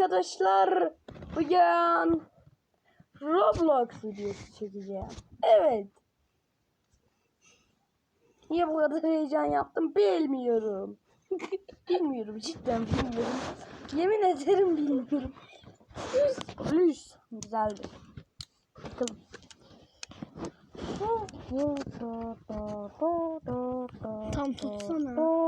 arkadaşlar. Bugün Roblox videosu çekeceğim. Evet. Niye bu kadar heyecan yaptım bilmiyorum. bilmiyorum cidden bilmiyorum. Yemin ederim bilmiyorum. Üst, üst. Güzeldi. Bakalım. Tam tutsana.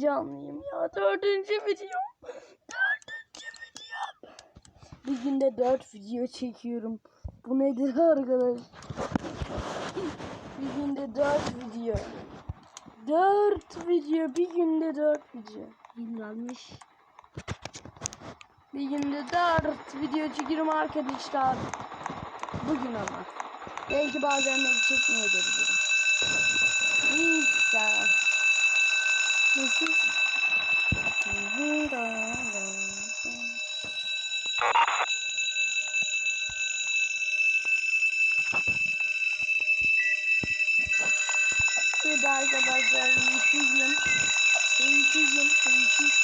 Heyecanlıyım ya. Dördüncü video. Dördüncü video. Bir günde dört video çekiyorum. Bu nedir arkadaş? Bir günde dört video. Dört video. Bir günde dört video. Yıllanmış. Bir günde dört video çekiyorum arkadaşlar. Bugün ama. Belki bazenleri çekmeyebilirim. Neyse. Nasıl? Evet arkadaşlar uykusuzum. Uykusuzum. Uykusuz.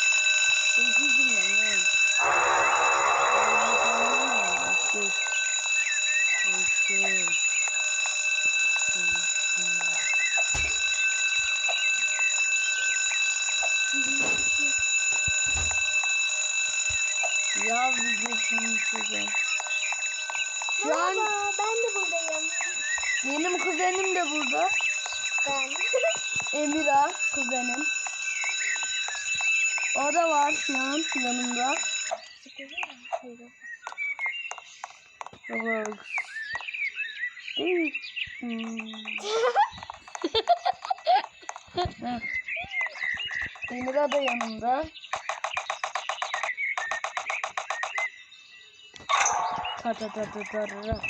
Uykusuzum ben yani. Uykusuz. Uykusuz. Ya videosunu çekeceğim. Şu an Merhaba, ben de buradayım. benim kuzenim de burada. Ben. Emira kuzenim. O da var şu an yanımda. Roblox. Değil. Hmm. Heh. Emira da yanımda. Arkadaşlar burada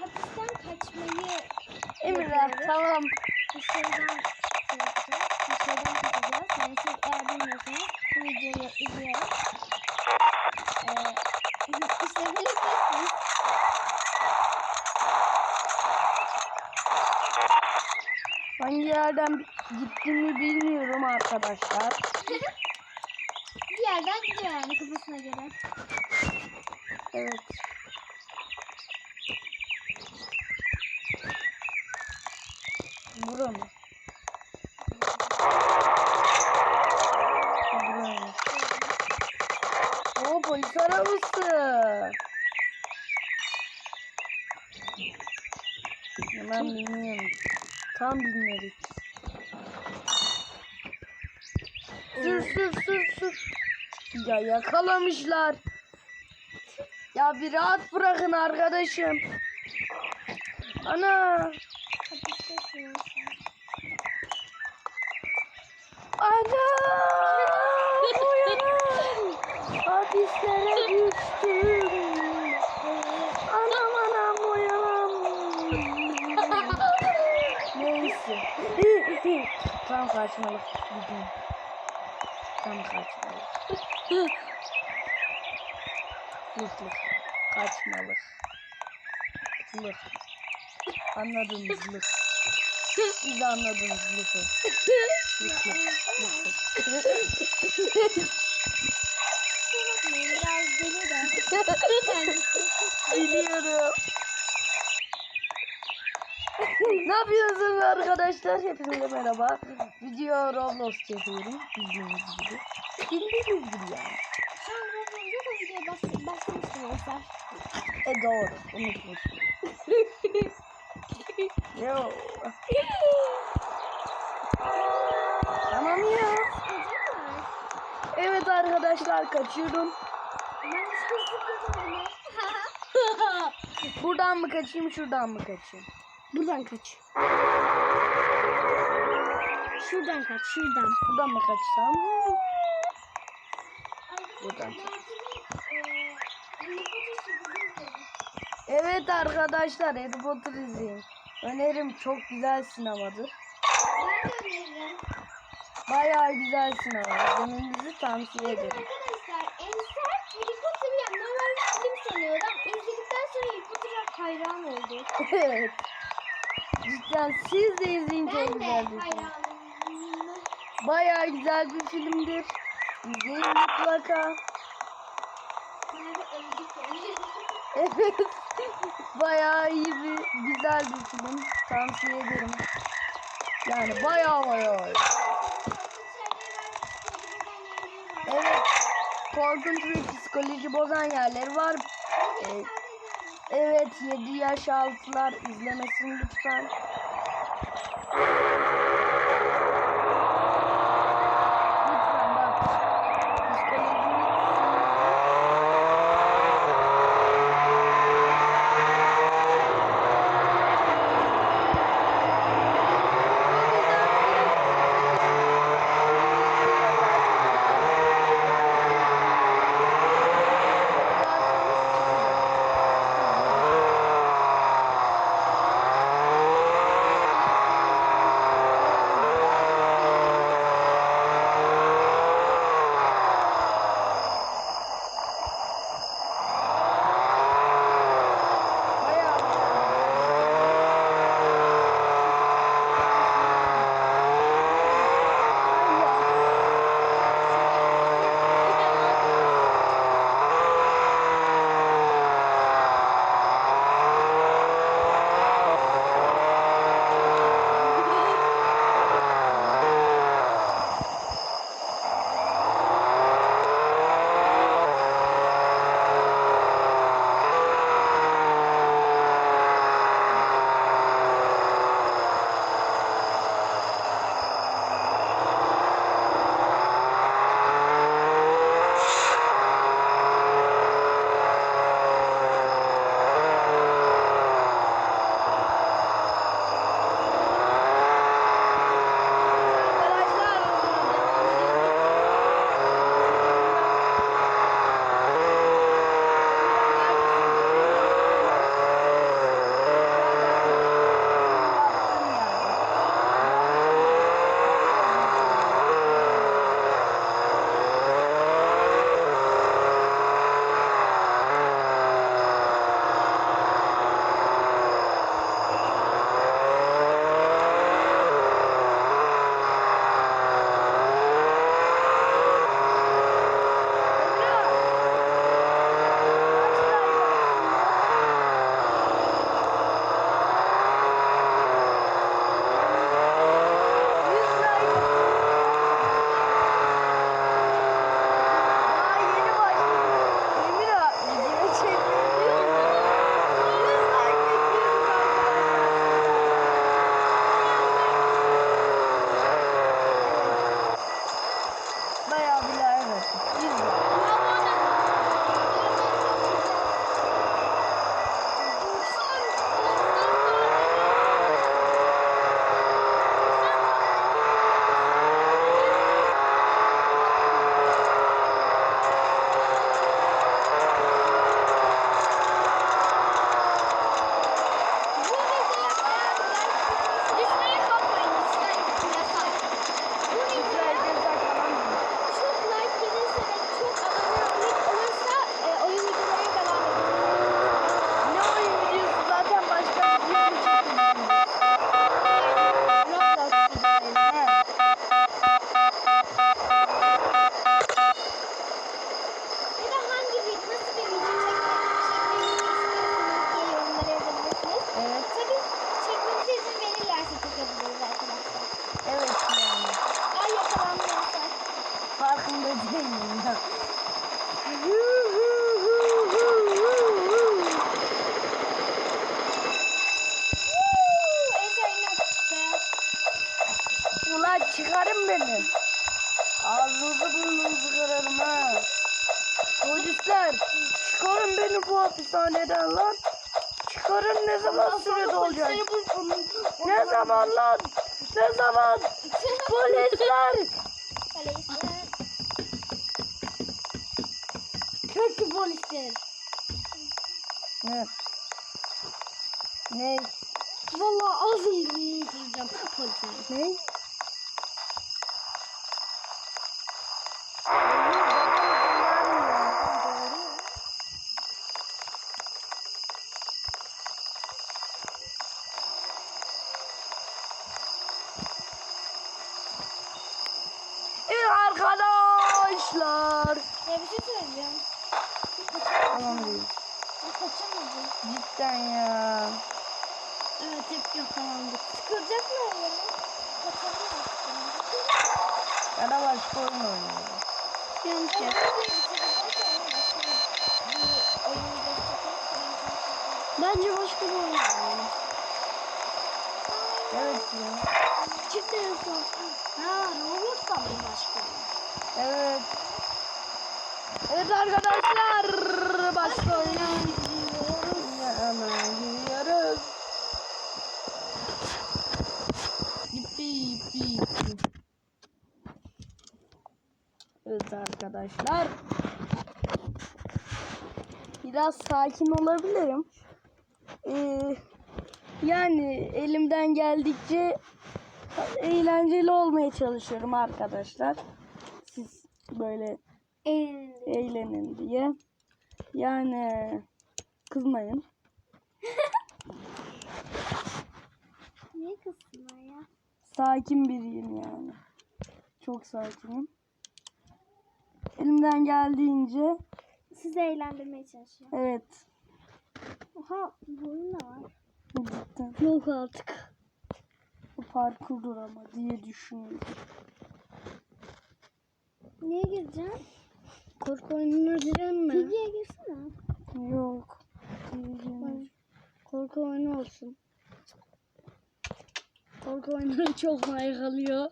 hapisten kaçmayı yapıyoruz. tamam. Bir şeyden şey. Bir şeyden kaçacağız. Yani siz eğer bilmiyorsanız bu videoyu izleyerek eee izleyebilirsiniz. Hangi yerden gittiğimi bilmiyorum arkadaşlar. Kafasına göre. Evet. Bura mı? Bura polis arabası. Ben bilmiyorum. Tam bilmedik. Sür sür sür sür. Ya yakalamışlar. Ya bir rahat bırakın arkadaşım. Ana. Ana. Uyanın. Hapislere düştüm. Anam anam uyanam. Neyse. Tam kaçmalık. Tam kaçmalık. Lık lık. Kaçmalık. Lık. Anladınız lık. Siz anladınız lıkı. Lık lık. Lık lık. Biraz deli de. Biliyorum. ne yapıyorsunuz arkadaşlar? Hepinize merhaba. Video Roblox çekiyorum. Bildiğiniz gibi. Bildiğiniz gibi yani. Şu an Roblox'da da videoya bas başlamıştım Eser. E doğru. Unutmuşum. Yo. tamam ya. Evet arkadaşlar kaçıyorum. Buradan mı kaçayım şuradan mı kaçayım? Buradan kaç. Şuradan kaç, şuradan. Buradan mı kaçsam? Buradan. Evet arkadaşlar Harry Potter izleyin. Önerim çok güzel sinemadır. Ben de öneririm. Bayağı güzel sinema. İzlemenizi tavsiye ederim. Arkadaşlar Ensar Harry Potter'ı normal film Evet. Cidden siz de izleyin çok Ben güzel de bir film. hayranım. Bayağı güzel bir filmdir. İzleyin mutlaka. Evet. Bayağı iyi bir güzel bir film. Tavsiye ederim. Yani bayağı bayağı. Evet. Korkunç ve psikoloji bozan yerleri var. Ee, evet 7 yaş altılar izlemesin. Lütfen değilim ya. Ulan çıkarın beni. Ağzınızı burnunuzu kırarım ha. Polisler çıkarın beni bu hapishaneden lan. Çıkarın ne zaman sürede olacak? Ne zaman lan? Ne zaman? Polisler. Polisler. Kötü polisler. Ne? Ne? Valla ağzını burnunu kıracağım polisler. Ne? arkadaşlar. Ya bir şey söyleyeceğim. Tamam değil. Ben kaçamadım. Cidden ya. Evet hep yakalandık. Sıkılacaklar ya. Kaçamıyorlar. Ya da başka oyun oynuyorum. Yanlış Bence başka bir oyun oynayalım. Evet ya. Çift telefon. Ha, Roblox'tan mı başka? Evet. Evet arkadaşlar. Arkadaşlar. Biraz sakin olabilirim. Ee, yani elimden geldikçe eğlenceli olmaya çalışıyorum arkadaşlar. Siz böyle Eğlendi. eğlenin diye. Yani kızmayın. Niye kızsınlar ya? Sakin biriyim yani. Çok sakinim. Elimden geldiğince Sizi eğlendirmeye çalışıyor. evet. Oha, bu oyun da var. Cidden. Yok artık. Bu parkurdur ama diye düşünüyorum. Niye gireceğim? Korku oyununa giren Piggy'ye girsene. Yok. Diyeceğim. Korku oyunu olsun. Korku oyunları çok like alıyor.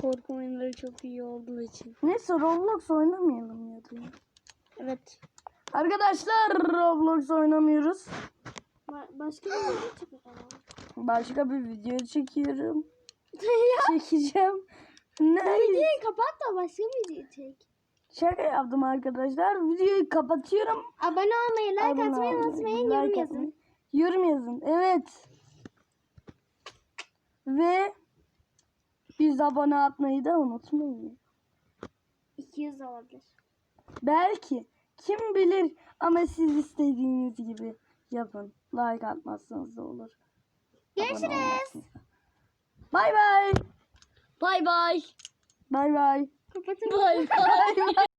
Korku oyunları çok iyi olduğu için. Neyse Roblox oynamayalım ya. Evet. Arkadaşlar Roblox oynamıyoruz. başka bir video çekeceğim. Başka bir video çekiyorum. Çekeceğim. Ne? Videoyu kapat da başka bir video çek. Şaka yaptım arkadaşlar. Videoyu kapatıyorum. Abone olmayı, like Abone atmayı unutmayın, like yorum atmayı. yazın. Yorum yazın. Evet. Ve 100 abone atmayı da unutmayın. 200 olabilir. Belki. Kim bilir ama siz istediğiniz gibi yapın. Like atmazsanız da olur. Görüşürüz. Bay bay. Bay bay. Bay bay. Kapatın. Bay bay.